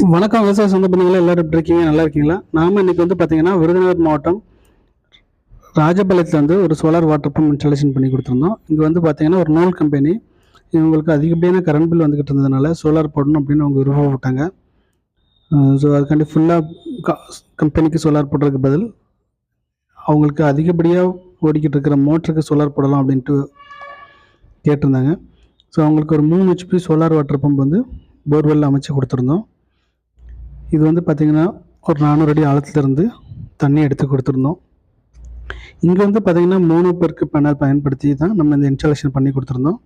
வணக்கம் விவசாய சொந்த பண்ணீங்களா எல்லாரும் எப்படி இருக்கீங்க? நல்லா இருக்கீங்களா? நாம இன்னைக்கு வந்து பார்த்தீங்கன்னா விருதுநகர் மாவட்டம் ராஜபாளையத்தில் வந்து ஒரு சோலார் வாட்டர் பம்ப் இன்ஸ்டாலேஷன் பண்ணி கொடுத்துருந்தோம். இங்கே வந்து பார்த்தீங்கன்னா ஒரு நூல் கம்பெனி இவங்களுக்கு அதிகப்படியான கரண்ட் பில் வந்துக்கிட்டு இருந்ததுனால சோலார் போடணும் அப்படின்னு அவங்க விருப்பப்பட்டாங்க ஸோ அதுக்காண்டி ஃபுல்லாக கம்பெனிக்கு சோலார் போடுறதுக்கு பதில் அவங்களுக்கு அதிகப்படியாக ஓடிக்கிட்டு இருக்கிற மோட்டருக்கு சோலார் போடலாம் அப்படின்ட்டு கேட்டிருந்தாங்க. ஸோ அவங்களுக்கு ஒரு மூணு ஹெச்பி சோலார் வாட்டர் பம்ப் வந்து போர்வெல் அமைச்சு கொடுத்துருந்தோம். இது வந்து பார்த்திங்கன்னா ஒரு நானூறு அடி ஆழத்துலேருந்து தண்ணி எடுத்து கொடுத்துருந்தோம். இங்கே வந்து பார்த்திங்கன்னா மூணு பெருக்கு பேனல் பயன்படுத்தி தான் நம்ம இந்த இன்ஸ்டாலேஷன் பண்ணி கொடுத்துருந்தோம்.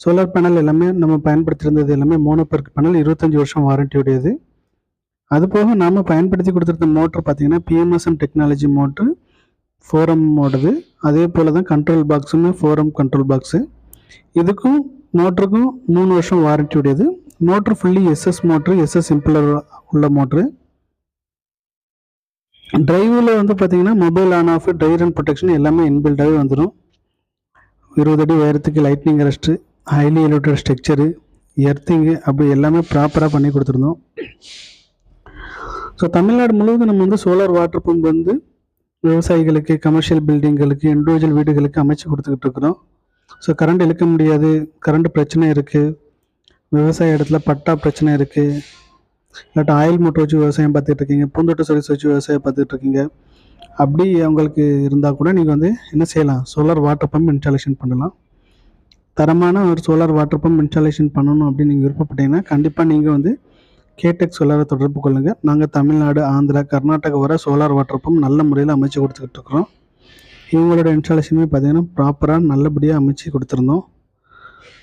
சோலார் பேனல் எல்லாமே நம்ம பயன்படுத்தியிருந்தது எல்லாமே மோனோ பெருக்கு பேனல் இருபத்தஞ்சி வருஷம் வாரண்டி உடையது. அது போக நாம் பயன்படுத்தி கொடுத்துருந்த மோட்ரு பார்த்திங்கன்னா பிஎம்எஸ்எம் டெக்னாலஜி மோட்ரு ஃபோரம் ஓடுது அதே போல் தான் கண்ட்ரோல் பாக்ஸுமே ஃபோரம் கண்ட்ரோல் பாக்ஸு இதுக்கும் மோட்டருக்கும் மூணு வருஷம் வாரண்டி உடையது. Motor fully SS motor SS simpler உள்ள மோட்ரு டிரைவில் வந்து பார்த்தீங்கன்னா mobile on off driver and protection எல்லாமே இன்பில்டாகவே வந்துடும் இருபது அடி உயரத்துக்கு lightning rest highly elevated structure earthing அப்படி எல்லாமே ப்ராப்பராக பண்ணி கொடுத்துருந்தோம். ஸோ தமிழ்நாடு முழுவதும் நம்ம வந்து சோலார் வாட்டர் பம்ப் வந்து விவசாயிகளுக்கு கமர்ஷியல் பில்டிங்களுக்கு இண்டிவிஜுவல் வீடுகளுக்கு அமைச்சு கொடுத்துக்கிட்டு இருக்கிறோம். ஸோ கரண்ட் இழுக்க முடியாது கரண்ட் பிரச்சனை இருக்குது விவசாய இடத்துல பட்டா பிரச்சனை இருக்குது இல்லாட்டி ஆயில் மூட்டை வச்சு விவசாயம் பார்த்துட்டு இருக்கீங்க பூந்தொட்டு சர்வீஸ் வச்சு விவசாயம் பார்த்துட்டு இருக்கீங்க அப்படி அவங்களுக்கு இருந்தால் கூட நீங்கள் வந்து என்ன செய்யலாம்? சோலார் வாட்டர் பம்ப் இன்ஸ்டாலேஷன் பண்ணலாம். தரமான ஒரு சோலார் வாட்டர் பம்ப் இன்ஸ்டாலேஷன் பண்ணணும் அப்படின்னு நீங்கள் விருப்பப்பட்டீங்கன்னா கண்டிப்பாக நீங்கள் வந்து கேடெக் சோலாரை தொடர்பு கொள்ளுங்கள் நாங்கள் தமிழ்நாடு ஆந்திரா கர்நாடகா வர சோலார் வாட்டர் பம்ப் நல்ல முறையில் அமைச்சு கொடுத்துக்கிட்டு இருக்கிறோம் இவங்களோட இன்ஸ்டாலேஷனுமே பார்த்தீங்கன்னா ப்ராப்பராக நல்லபடியாக அமைச்சு கொடுத்துருந்தோம்.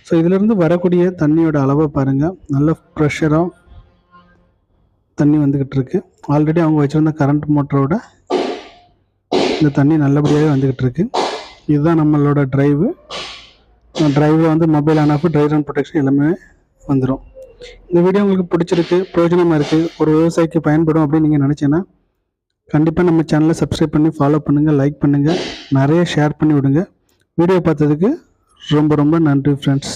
ஸோ இதிலிருந்து வரக்கூடிய தண்ணியோட அளவை பாருங்கள் நல்ல ப்ரெஷராக தண்ணி வந்துக்கிட்டு இருக்கு ஆல்ரெடி அவங்க வச்சுருந்த கரண்ட் மோட்டரோட இந்த தண்ணி நல்லபடியாகவே வந்துக்கிட்டு இருக்கு இதுதான் நம்மளோட டிரைவு டிரைவில் வந்து mobile on off drive and protection எல்லாமே வந்துடும் இந்த வீடியோ உங்களுக்கு பிடிச்சிருக்கு பிரயோஜனமாக இருக்குது ஒரு விவசாயிக்கு பயன்படும் அப்படின்னு நீங்கள் நினச்சேன்னா கண்டிப்பாக நம்ம சேனலை சப்ஸ்கிரைப் பண்ணி ஃபாலோ பண்ணுங்கள் லைக் பண்ணுங்கள் நிறைய ஷேர் பண்ணி விடுங்க. வீடியோ பார்த்ததுக்கு ரொம்ப ரொம்ப நன்றி ஃப்ரெண்ட்ஸ்